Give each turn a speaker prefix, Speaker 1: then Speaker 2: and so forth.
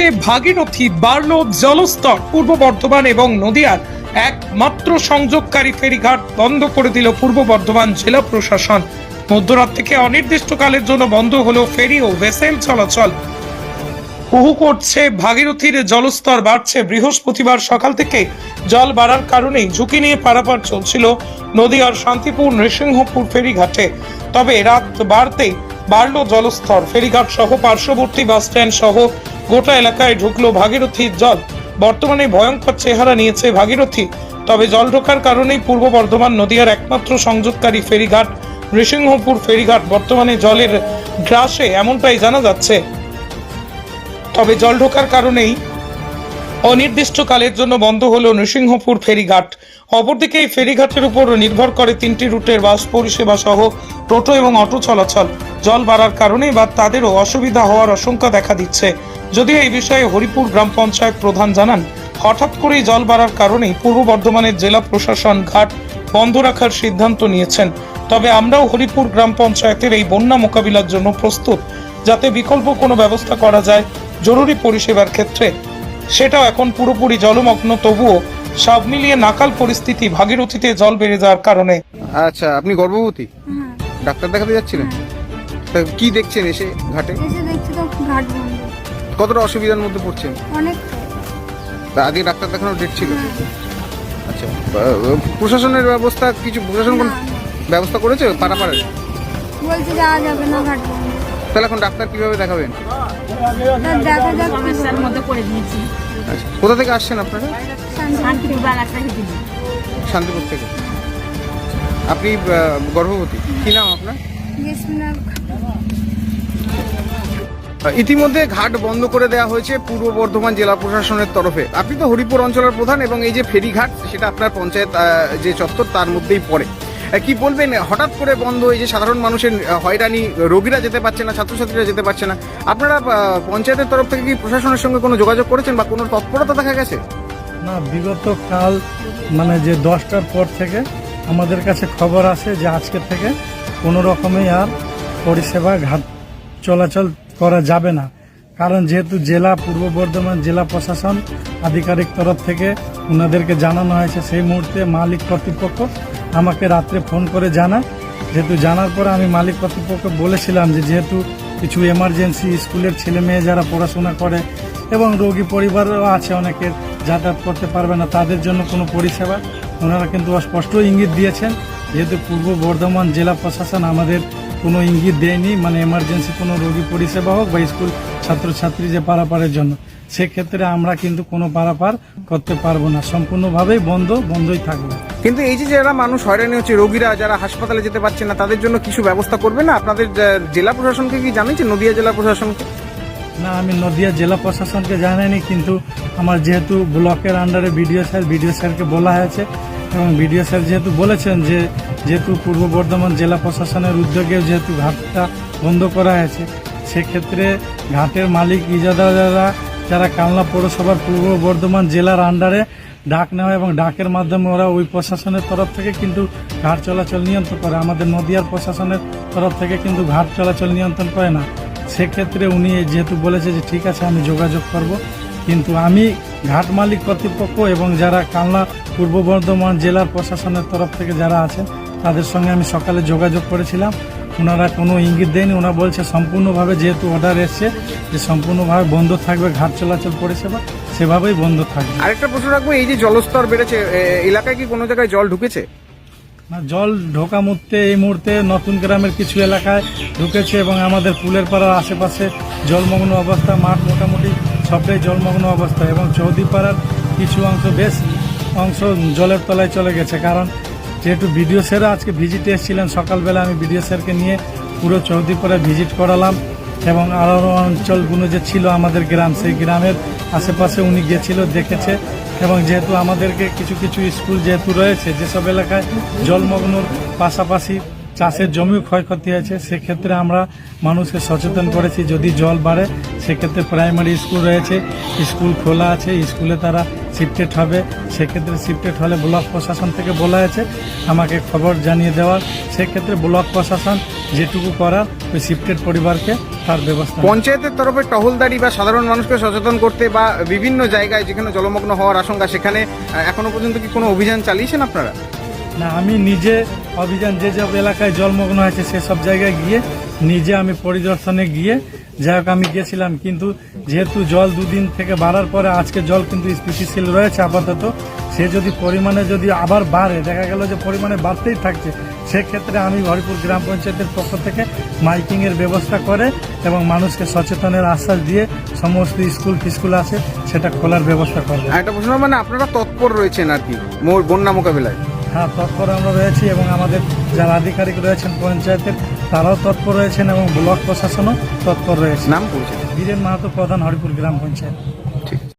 Speaker 1: করছে ভাগীরথী বাড়ল জলস্তর পূর্ব বর্ধমান এবং নদিয়ার একমাত্র সংযোগকারী ফেরিঘাট বন্ধ করে দিল পূর্ব বর্ধমান জেলা প্রশাসন। মধ্যরাত থেকে অনির্দিষ্টকালের জন্য বন্ধ হলো ফেরি ও ভেসেল চলাচল। হুহু করছে ভাগীরথীর জলস্তর বাড়ছে। বৃহস্পতিবার সকাল থেকে জল বাড়ার কারণেই ঝুঁকি নিয়ে পারাপার চলছিল নদীয়ার শান্তিপুর, নৃসিংহপুর ফেরিঘাটে। তবে রাত বাড়তেই বাড়ল জলস্তর, ফেরিঘাট সহ পার্শ্ববর্তী বাস স্ট্যান্ড সহ গোটা এলাকায় ঢুকলো ভাগীরথীর জল। বর্তমানে ভয়ঙ্কর চেহারা নিয়েছে ভাগীরথী। তবে জল ঢোকার কারণেই পূর্ব বর্ধমান নদীয়ার একমাত্র সংযোগকারী ফেরিঘাট, নৃসিংহপুর ফেরিঘাট বর্তমানে জলের গ্রাসে এমনটাই জানা যাচ্ছে। তবে জল ঢোকার কারণেই অনির্দিষ্টকালের জন্য বন্ধ হলো নৃসিংহপুর ফেরিঘাট। অপরদিকে এই ফেরিঘাটের উপর নির্ভর করে তিনটি রুটের বাস পরিষেবা সহ টোটো এবং অটো চলাচল। জল বাড়ার কারণে বা তাদেরও অসুবিধা হওয়ার আশঙ্কা দেখা দিচ্ছে। যদিও এই বিষয়ে হরিপুর গ্রাম পঞ্চায়েত প্রধান জানান হঠাৎ করেই জল বাড়ার কারণে পূর্ব বর্ধমানের জেলা প্রশাসন ঘাট বন্ধ রাখার সিদ্ধান্ত নিয়েছেন। তবে আমরাও হরিপুর গ্রাম পঞ্চায়েতের এই বন্যা মোকাবিলার জন্য প্রস্তুত যাতে বিকল্প কোনো ব্যবস্থা করা যায় জরুরি পরিষেবার ক্ষেত্রে। সেটাও এখন পুরোপুরি জলমগ্ন তবুও সব মিলিয়ে নাকাল পরিস্থিতি ভাগীরথীতে জল বেড়ে যাওয়ার কারণে।
Speaker 2: আচ্ছা আপনি গর্ভবতী?
Speaker 3: হ্যাঁ।
Speaker 2: ডাক্তার দেখাতে যাচ্ছিলেন? তা কি দেখছেন এসে ঘাটে?
Speaker 3: এসে দেখছি তো ঘাট বন্ধ।
Speaker 2: কতটা অসুবিধার মধ্যে পড়ছেন?
Speaker 3: অনেক।
Speaker 2: তা আগে ডাক্তার দেখানোর ডেট ছিল?
Speaker 3: হ্যাঁ।
Speaker 2: আচ্ছা আহ, প্রশাসনের ব্যবস্থা কিছু প্রশাসন কোন। ব্যবস্থা করেছে পাড়াপাড়ে
Speaker 3: বলছে যাওয়া যাবে না ঘাট
Speaker 2: তাহলে এখন ডাক্তার কীভাবে দেখাবেন?
Speaker 3: দেখা যাক। কি
Speaker 4: সমস্যার মধ্যে পড়ে দিয়েছি
Speaker 2: আচ্ছা কোথা থেকে আসছেন আপনারা?
Speaker 3: শান্তি।
Speaker 4: শান্তিপুর
Speaker 2: থেকে। আপনি আহ, গর্ভবতী। কি নাম আপনার? ইতিমধ্যে ঘাট বন্ধ করে দেওয়া হয়েছে পূর্ব বর্ধমান জেলা প্রশাসনের তরফে। আপনি তো হরিপুর অঞ্চলের প্রধান এবং এই যে ফেরিঘাট, সেটা আপনার পঞ্চায়েত যে চত্বর, তার মধ্যেই পড়ে। কি বলবেন? হঠাৎ করে বন্ধ হয়ে যে সাধারণ মানুষের হয়রানি, রোগীরা যেতে পারছে না, ছাত্রছাত্রীরা যেতে পারছে না, আপনারা পঞ্চায়েতের তরফ থেকে কি প্রশাসনের সঙ্গে কোনো যোগাযোগ করেছেন বা কোনো তৎপরতা দেখা গেছে?
Speaker 5: না, বিগত কাল মানে যে দশটার পর থেকে আমাদের কাছে খবর আসে যে আজকের থেকে কোনো রকমই আর পরিষেবা, ঘাট চলাচল করা যাবে না। কারণ যেহেতু জেলা, পূর্ব বর্ধমান জেলা প্রশাসন আধিকারিক তরফ থেকে ওনাদেরকে জানানো হয়েছে, সেই মুহূর্তে মালিক কর্তৃপক্ষ আমাকে রাত্রে ফোন করে জানায়। যেহেতু জানার পরে আমি মালিক কর্তৃপক্ষ বলেছিলাম যে যেহেতু কিছু এমার্জেন্সি স্কুলের ছেলে মেয়ে যারা পড়াশোনা করে এবং রোগী পরিবারও আছে অনেকের, যাতায়াত করতে পারবে না, তাদের জন্য কোনো পরিষেবা। ওনারা কিন্তু স্পষ্ট ইঙ্গিত দিয়েছেন। যেহেতু পূর্ব বর্ধমান জেলা প্রশাসন আমাদের কোনো ইঙ্গিত দেয়নি মানে এমার্জেন্সি কোনো রোগী পরিষেবা হোক বা স্কুল ছাত্রছাত্রী যে পারাপারের জন্য সেক্ষেত্রে আমরা কিন্তু কোনো পারাপার করতে পারব না। সম্পূর্ণভাবেই বন্ধ বন্ধই থাকবে।
Speaker 2: কিন্তু এই যে যারা মানুষ হয়রানি হচ্ছে রোগীরা যারা হাসপাতালে যেতে পারছে না তাদের জন্য কিছু ব্যবস্থা করবে না? আপনাদের জেলা প্রশাসনকে কি জানিয়েছেন নদিয়া জেলা প্রশাসনকে?
Speaker 5: না আমি নদিয়া জেলা প্রশাসনকে জানাইনি কিন্তু আমার যেহেতু ব্লকের আন্ডারে বিডিও স্যার বিডিও স্যারকে বলা হয়েছে এবং বিডিও স্যার যেহেতু বলেছেন যে, যেহেতু পূর্ব বর্ধমান জেলা প্রশাসনের উদ্যোগে যেহেতু ঘাটটা বন্ধ করা হয়েছে, সেক্ষেত্রে ঘাটের মালিক ইজাদাররা যারা কালনা পৌরসভার পূর্ব বর্ধমান জেলার আন্ডারে ডাক নেওয়া এবং ডাকের মাধ্যমে ওরা ওই প্রশাসনের তরফ থেকে কিন্তু ঘাট চলাচল নিয়ন্ত্রণ করে। আমাদের নদিয়ার প্রশাসনের তরফ থেকে কিন্তু ঘাট চলাচল নিয়ন্ত্রণ করে না। সেক্ষেত্রে উনি যেহেতু বলেছে যে, ঠিক আছে, আমি যোগাযোগ করব। কিন্তু আমি ঘাট মালিক কর্তৃপক্ষ এবং যারা কালনা পূর্ব বর্ধমান জেলার প্রশাসনের তরফ থেকে যারা আছেন তাদের সঙ্গে আমি সকালে যোগাযোগ করেছিলাম। ওনারা কোনো ইঙ্গিত দেয়নি। ওনারা বলছে সম্পূর্ণভাবে যেহেতু অর্ডার এসছে যে সম্পূর্ণভাবে বন্ধ থাকবে ঘাট চলাচল পরিষেবা সেভাবেই বন্ধ থাকবে।
Speaker 2: আরেকটা প্রশ্ন রাখব এই যে জলস্তর বেড়েছে এলাকায় কি কোনো জায়গায় জল ঢুকেছে?
Speaker 5: না জল ঢোকা মুহূর্তে এই মুহূর্তে নতুন গ্রামের কিছু এলাকায় ঢুকেছে এবং আমাদের পুলের পাড়ার আশেপাশে জলমগ্ন অবস্থা মাঠ মোটামুটি সবটাই জলমগ্ন অবস্থা এবং চৌধুরী পাড়ার কিছু অংশ বেশ অংশ জলের তলায় চলে গেছে। কারণ যেহেতু বিডিও স্যারও আজকে ভিজিটে এসেছিলেন, সকালবেলা আমি বিডিও স্যারকে নিয়ে পুরো চৌধুরী পাড়ায় ভিজিট করালাম এবং আরও অঞ্চলগুলো যে ছিল আমাদের গ্রাম, সেই গ্রামের আশেপাশে উনি গিয়েছিল দেখেছে এবং যেহেতু আমাদেরকে কিছু কিছু স্কুল যেহেতু রয়েছে, যেসব এলাকায় জলমগ্নর পাশাপাশি চাষের জমিও ক্ষয়ক্ষতি হয়েছে সেক্ষেত্রে আমরা মানুষকে সচেতন করেছি যদি জল বাড়ে সেক্ষেত্রে প্রাইমারি স্কুল রয়েছে স্কুল খোলা আছে স্কুলে তারা শিফটেড হবে সেক্ষেত্রে শিফটেড হলে ব্লক প্রশাসন থেকে বলা হয়েছে আমাকে খবর জানিয়ে দেওয়ার সেক্ষেত্রে ব্লক প্রশাসন যেটুকু করার ওই শিফটেড পরিবারকে তার ব্যবস্থা
Speaker 2: পঞ্চায়েতের তরফে টহলদারি বা সাধারণ মানুষকে সচেতন করতে বা বিভিন্ন জায়গায় যেখানে জলমগ্ন হওয়ার আশঙ্কা সেখানে এখনও পর্যন্ত কি কোনো অভিযান চালিয়েছেন আপনারা?
Speaker 5: না আমি নিজে অভিযান, যে সব এলাকায় জলমগ্ন আছে সেসব জায়গায় গিয়ে নিজে আমি পরিদর্শনে গিয়ে যাই হোক আমি গেছিলাম। কিন্তু যেহেতু জল দুদিন থেকে বাড়ার পরে আজকে জল কিন্তু স্থিতিশীল রয়েছে আপাতত, সে যদি পরিমাণে যদি আবার বাড়ে, দেখা গেল যে পরিমাণে বাড়তেই থাকছে, সেক্ষেত্রে আমি হরিপুর গ্রাম পঞ্চায়েতের পক্ষ থেকে মাইকিংয়ের ব্যবস্থা করে এবং মানুষকে সচেতনের আশ্বাস দিয়ে সমস্ত স্কুল ফিস্কুল আছে, সেটা খোলার ব্যবস্থা করবে।
Speaker 2: একটা প্রশ্ন মানে আপনারা তৎপর রয়েছেন আর কি বন্যা মোকাবিলায়।
Speaker 5: হ্যাঁ তৎপর আমরা রয়েছি এবং আমাদের যারা আধিকারিক রয়েছেন পঞ্চায়েতের তারাও তৎপর রয়েছেন এবং ব্লক প্রশাসনও তৎপর রয়েছে।
Speaker 2: নাম পরিচয়।
Speaker 5: বীরেন মাহাতো প্রধান হরিপুর গ্রাম পঞ্চায়েত।